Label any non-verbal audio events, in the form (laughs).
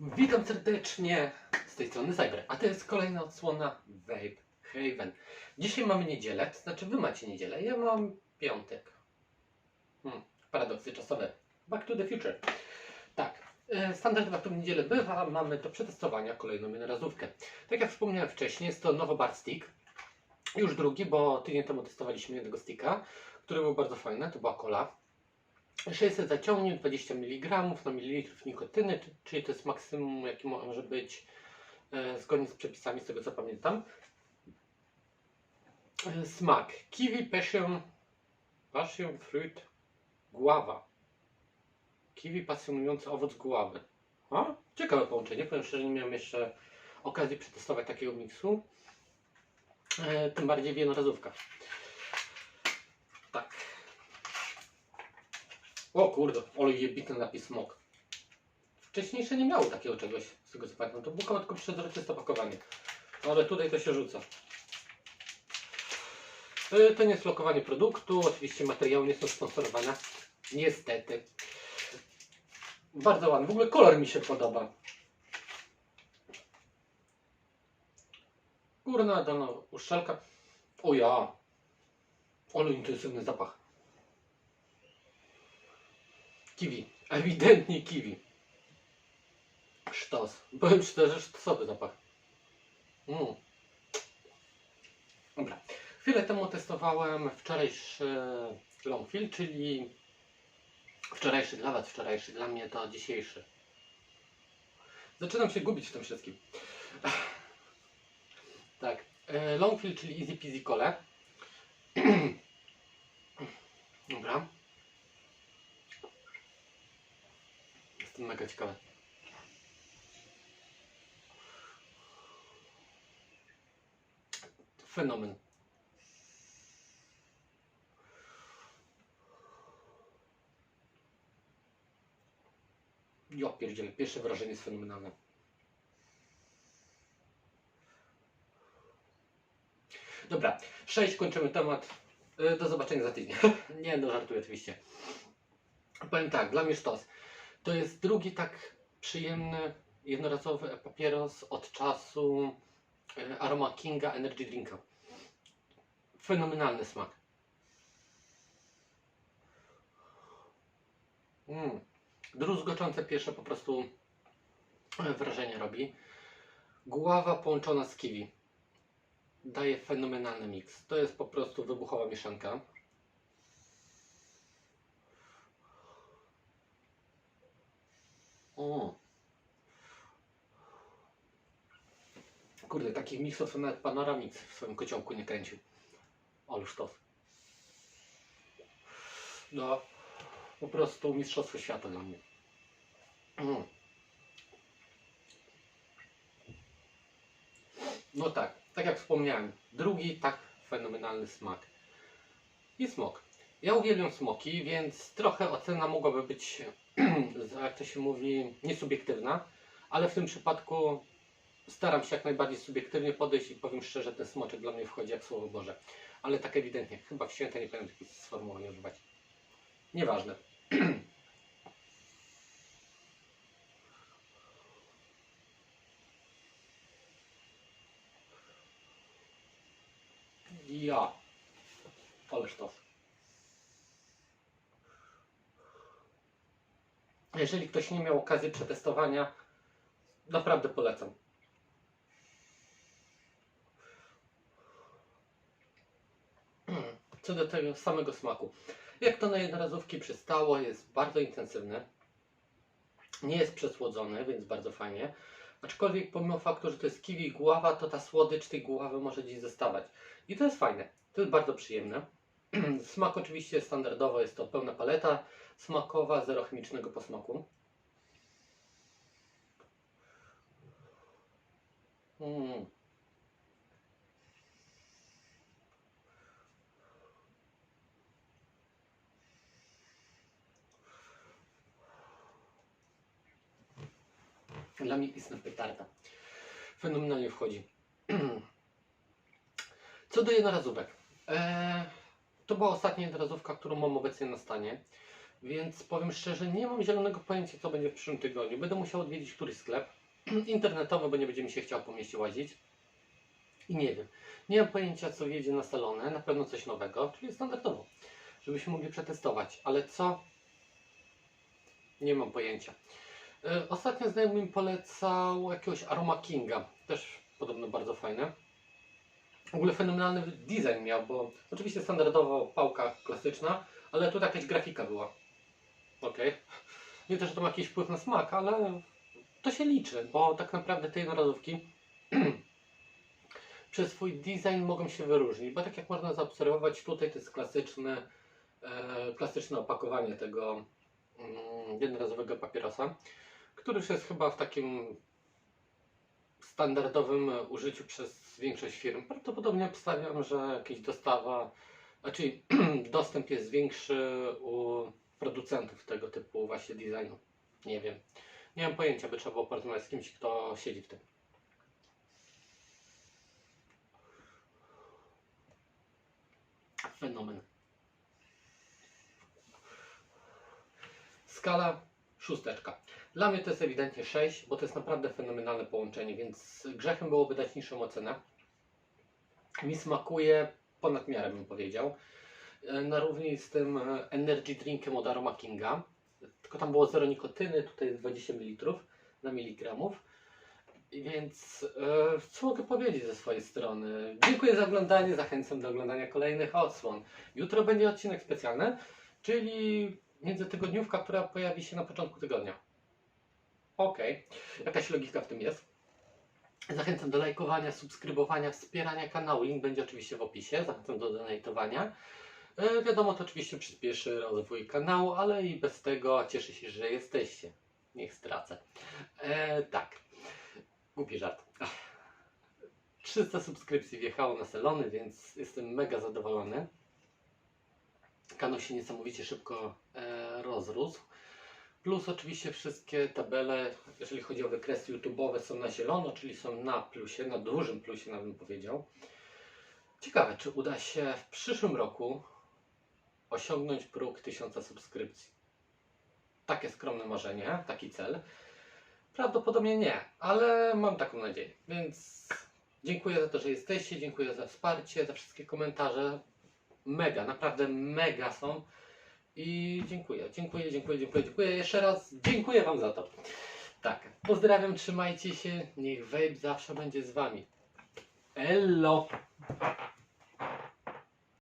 Witam serdecznie z tej strony Cyber, a to jest kolejna odsłona Vape Haven. Dzisiaj mamy niedzielę, to znaczy wy macie niedzielę, ja mam piątek. Hmm, paradoksy czasowe. Back to the future. Tak, e, standardowa to w niedzielę bywa, mamy do przetestowania kolejną jednorazówkę. Tak jak wspomniałem wcześniej, jest to Novo Bar Stick. Już drugi, bo tydzień temu testowaliśmy jednego sticka, który był bardzo fajny, to była cola. 600 zaciągnięć, 20 mg na mililitrów nikotyny, czy- czyli to jest maksimum, jaki może być e, zgodnie z przepisami, z tego co pamiętam. E, smak kiwi, passion, passion fruit, guava. Kiwi pasjonujący owoc guawy. A? Ciekawe połączenie, powiem szczerze, nie miałem jeszcze okazji przetestować takiego miksu. E, tym bardziej w jednorazówkach. Tak. O kurde, ale jebity napis smok. Wcześniejsze nie miało takiego czegoś, z tego co pamiętam. To było tylko przezroczyste opakowanie. No ale tutaj to się rzuca. Y, To nie jest lokowanie produktu, oczywiście materiały nie są sponsorowane. Niestety. Bardzo ładny, w ogóle kolor mi się podoba. Górna dolna uszczelka. O ja. Ale intensywny zapach. Kiwi. Ewidentnie kiwi. Sztos. Powiem szczerze, sztosowy zapach. Mm. Dobra. Chwilę temu testowałem wczorajszy Longfield, czyli wczorajszy dla Was, wczorajszy dla mnie to dzisiejszy. Zaczynam się gubić w tym wszystkim. Tak. e, Longfield, czyli Easy Peasy Cole. (clears throat) Dobra. Jestem mega ciekawy. Fenomen. Ja pierdzielę, pierwsze wrażenie jest fenomenalne. Dobra, 6 kończymy temat. Y, Do zobaczenia za tydzień. (laughs) Nie, no żartuję oczywiście. Powiem tak, dla mnie sztos. To jest drugi tak przyjemny, jednorazowy papieros od czasu e, Aroma Kinga Energy Drinka. Fenomenalny smak. Mm. Druzgoczące pierwsze po prostu e, wrażenie robi. Guława połączona z kiwi. Daje fenomenalny miks. To jest po prostu wybuchowa mieszanka. O. Kurde, takich to nawet Panoramix w swoim kociołku nie kręcił. Ależ to. No, po prostu mistrzostwo świata dla mnie. Mm. No tak, tak jak wspomniałem, drugi tak fenomenalny smak. I smok. Ja uwielbiam smoki, więc trochę ocena mogłaby być, (clears throat) jak to się mówi, niesubiektywna, ale w tym przypadku staram się jak najbardziej subiektywnie podejść i powiem szczerze, ten smoczek dla mnie wchodzi jak słowo Boże. Ale tak ewidentnie, chyba w święta nie powinien takich sformułowań używać. Nieważne. Ja. Ależ to. Jeżeli ktoś nie miał okazji przetestowania, naprawdę polecam. Co do tego samego smaku. Jak to na jednorazówki przystało, jest bardzo intensywny. Nie jest przesłodzony, więc bardzo fajnie. Aczkolwiek pomimo faktu, że to jest kiwi i guława, to ta słodycz tej guławy może gdzieś zostawać. I to jest fajne. To jest bardzo przyjemne. (clears throat) Smak oczywiście standardowo jest to pełna paleta smakowa, zero chemicznego posmaku. Mm. Dla mnie istna petarda. Fenomenalnie wchodzi. (clears throat) Co do jednorazówek. Eee, to była ostatnia jednorazówka, którą mam obecnie na stanie. Więc powiem szczerze, nie mam zielonego pojęcia, co będzie w przyszłym tygodniu. Będę musiał odwiedzić któryś sklep (clears throat) internetowy, bo nie będzie mi się chciał po mieście łazić. I nie wiem. Nie mam pojęcia, co wjedzie na salony. Na pewno coś nowego, czyli standardowo, żebyśmy mogli przetestować. Ale co? Nie mam pojęcia. E, Ostatnio znajomy mi polecał jakiegoś Aroma Kinga. Też podobno bardzo fajne. W ogóle fenomenalny design miał, bo oczywiście standardowo pałka klasyczna, ale tu jakaś grafika była. Okej. Nie to, że to ma jakiś wpływ na smak, ale to się liczy, bo tak naprawdę te jednorazówki (clears throat) przez swój design mogą się wyróżnić, bo tak jak można zaobserwować, tutaj to jest klasyczne, e, klasyczne opakowanie tego mm, jednorazowego papierosa, który już jest chyba w takim standardowym użyciu przez większość firm. Prawdopodobnie obstawiam, że jakaś dostawa, znaczy (clears throat) dostęp jest większy u producentów tego typu właśnie designu. Nie wiem. Nie mam pojęcia, by trzeba było porozmawiać z kimś, kto siedzi w tym. Fenomen. Skala szósteczka. Dla mnie to jest ewidentnie 6, bo to jest naprawdę fenomenalne połączenie, więc grzechem byłoby dać niższą ocenę. Mi smakuje ponad miarę, bym powiedział. E, Na równi z tym e, energy drinkiem od Aroma Kinga. Tylko tam było 0 nikotyny, tutaj jest 20 ml na miligramów. Więc e, co mogę powiedzieć ze swojej strony? Dziękuję za oglądanie, zachęcam do oglądania kolejnych odsłon. Jutro będzie odcinek specjalny, czyli międzytygodniówka, która pojawi się na początku tygodnia. Okej, jakaś logika w tym jest. Zachęcam do lajkowania, subskrybowania, wspierania kanału. Link będzie oczywiście w opisie. Zachęcam do donatowania. E, wiadomo, to oczywiście przyspieszy rozwój kanału, ale i bez tego cieszę się, że jesteście. Niech stracę. E, tak. Głupi żart. Ach. 300 subskrypcji wjechało na salony, więc jestem mega zadowolony. Kanał się niesamowicie szybko e, rozrósł. Plus oczywiście wszystkie tabele, jeżeli chodzi o wykresy YouTube'owe są na zielono, czyli są na plusie, na dużym plusie nawet bym powiedział. Ciekawe, czy uda się w przyszłym roku osiągnąć próg 1000 subskrypcji. Takie skromne marzenie, taki cel. Prawdopodobnie nie, ale mam taką nadzieję. Więc dziękuję za to, że jesteście, dziękuję za wsparcie, za wszystkie komentarze. Mega, naprawdę mega są. I dziękuję, dziękuję, dziękuję, dziękuję, dziękuję. Jeszcze raz dziękuję Wam za to. Tak, pozdrawiam, trzymajcie się. Niech Vape zawsze będzie z Wami. Ello!